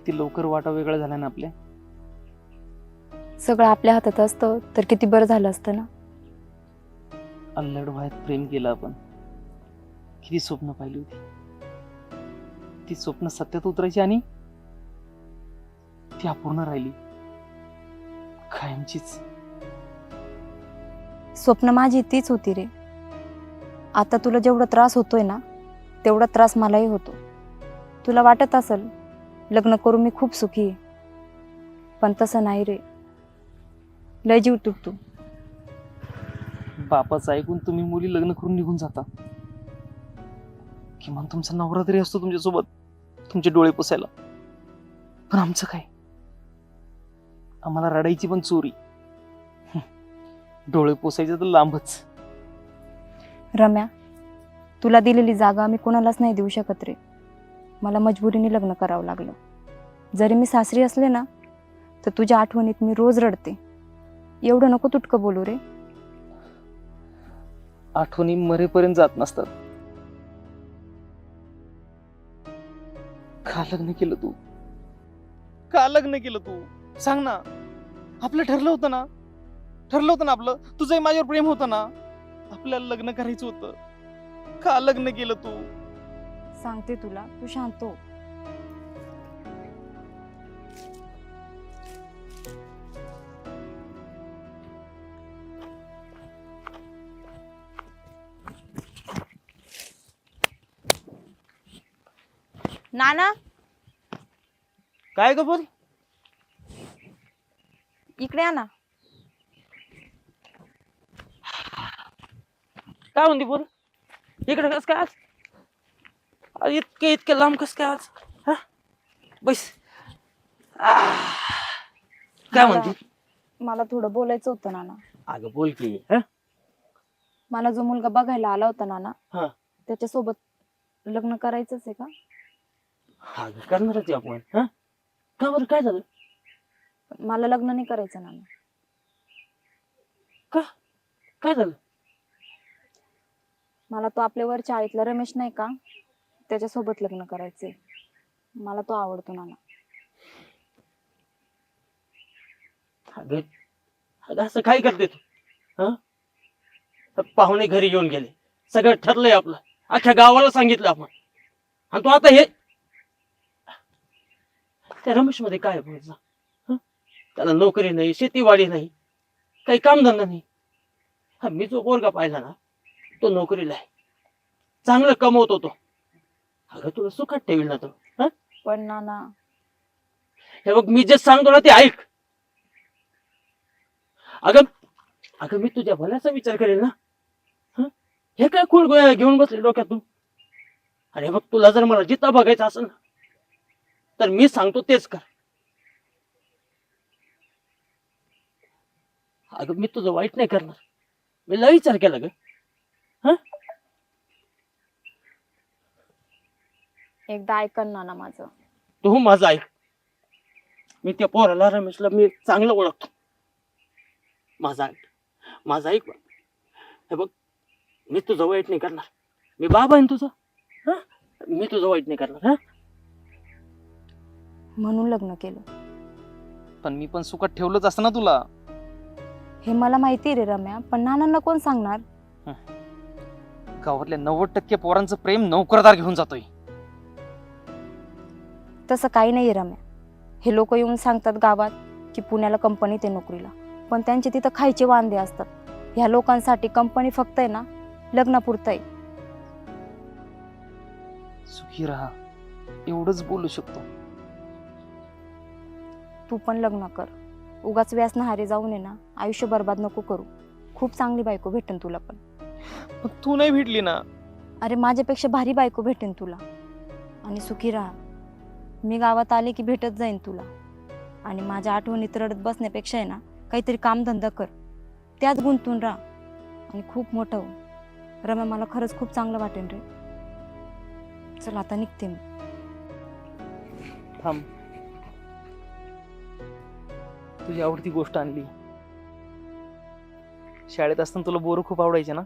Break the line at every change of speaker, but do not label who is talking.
किती लवकर वाटा वेगळ्या झाल्या ना आपल्या.
सगळं आपल्या हातात असतं तर किती बरं झालं असतं ना.
अल्लड वयात प्रेम केलं आपण. किती स्वप्न पाहिली होती. ती स्वप्न सत्यात उतरायची आणि ती अपूर्ण राहिली. कायमचीच.
स्वप्न माझी तीच होती रे. आता तुला जेवढा त्रास होतोय ना तेवढा त्रास मलाही होतो. तुला वाटत असेल लग्न करून मी खूप सुखी आहे. पण तसं नाही रे. लय जीव तुटतो.
बापाचं ऐकून तुम्ही मुली लग्न करून निघून जाता. किमान तुमचा नवरा तरी असतो तुमच्यासोबत. तुमचे डोळे पुसायला. पण आमचं काय? आम्हाला रडायची पण चोरी. डोळे पुसायचे तर लांबच.
रम्या तुला दिलेली जागा मी कोणालाच नाही देऊ शकत रे. मला मजबुरीने लग्न करावं लागलं. जरी मी सासरी असले ना तर तुझ्या आठवणीत मी रोज रडते. एवढं नको तुटकं बोलू रे.
आठवणी मरेपर्यंत जात नसतात. का लग्न केलं तू? का लग्न केलं तू? सांग ना. आपलं ठरलं होतं ना? ठरलं होतं ना आपलं? तुझंही माझ्यावर प्रेम होतं ना? आपल्याला लग्न करायचं होतं. का लग्न केलं तू?
सांगते तुला. तू शांत हो. नाना?
काय ग बोल?
इकडे या ना.
काय म्हणते बोल? इकडे कस काय आज इतके इतके लांब कस काय आज? हा? बस. आह. काय
मला-
म्हणते?
मला थोडं बोलायचं होतं नाना.
अगं बोल की. हा?
मला जो मुलगा बघायला आला होता नाना
हा.
त्याच्यासोबत लग्न करायचंच आहे का?
अगं करणारच आहे आपण. हा? का बरं? काय झालं?
मला लग्न नाही करायचं नाना.
काय झालं?
मला तो आपल्या वरच्या आईतला रमेश नाही का? त्याच्यासोबत लग्न करायचंय. मला तो आवडतो नाना.
अगं अगं असं काय करते तू? हा? पाहुणे घरी येऊन गेले. सगळं ठरलंय आपलं. अख्ख्या गावाला सांगितलं आपण. आणि तू आता हे त्या रमेशमध्ये काय बोलचा हं? त्याला नोकरी नाही शेतीवाडी नाही काही कामधंदा नाही. हा मी जो पोरगा पाहिला ना तो नोकरीला आहे. चांगलं कमवतो तो. अगं तुला सुखात ठेवील ना तो.
पण नाना.
हे बघ मी जे सांगतो ना ते ऐक. अगं अगं मी तुझ्या भल्याचा विचार करेल ना. हं? हे काय खूळ गोळ्या घेऊन बसले डोक्यातून? अरे बघ तुला जर मला जिता बघायचं असेल ना तर मी सांगतो तेच कर. अगं मी तुझं वाईट नाही करणार. मी लय विचार केला ग.
एकदा ऐकन नाना माझं.
तू माझं ऐक. मी त्या पोराला रमेशला मी चांगलं ओळखतो. माझा ऐक. माझा ऐक बघ. हे बघ मी तुझं वाईट नाही करणार. मी बाबा आहे ना तुझा. हा? मी तुझं वाईट नाही करणार हा?
म्हणून लग्न केलं.
पण मी पण सुखात ठेवलंच असतं ना तुला.
हे मला माहिती रे रम्या पण नानांना कोण सांगणार?
गावातल्या नव्वद टक्के पोरांचं प्रेम नोकरदार घेऊन जातोय.
तसं काही नाही रम्या. हे लोक येऊन सांगतात गावात की पुण्याला कंपनीत आहे नोकरीला. पण त्यांचे तिथं खायचे वांदे असतात. ह्या लोकांसाठी कंपनी फक्त आहे ना लग्नापुरतं आहे.
सुखी राहा. एवढंच बोलू शकतो.
तू पण लग्न कर. उगाच व्यास नहारे जाऊन आहे ना आयुष्य बर्बाद नको करू. खूप चांगली बायको भेटेन तुला पण.
पण तू नाही भेटली ना.
अरे माझ्यापेक्षा भारी बायको भेटेन तुला. आणि सुखी राहा. मी गावात आले की भेटत जाईन तुला. आणि माझ्या आठवणीत रडत बसण्यापेक्षा आहे ना काहीतरी कामधंदा कर. त्याच गुंतून राहा. आणि खूप मोठं हो. रम्या मला खरंच खूप चांगलं वाटेल रे. चल आता निघते मी.
थांब. तुझी आवडती गोष्ट आणली. शाळेत असताना तुला बोर खूप आवडायचे ना?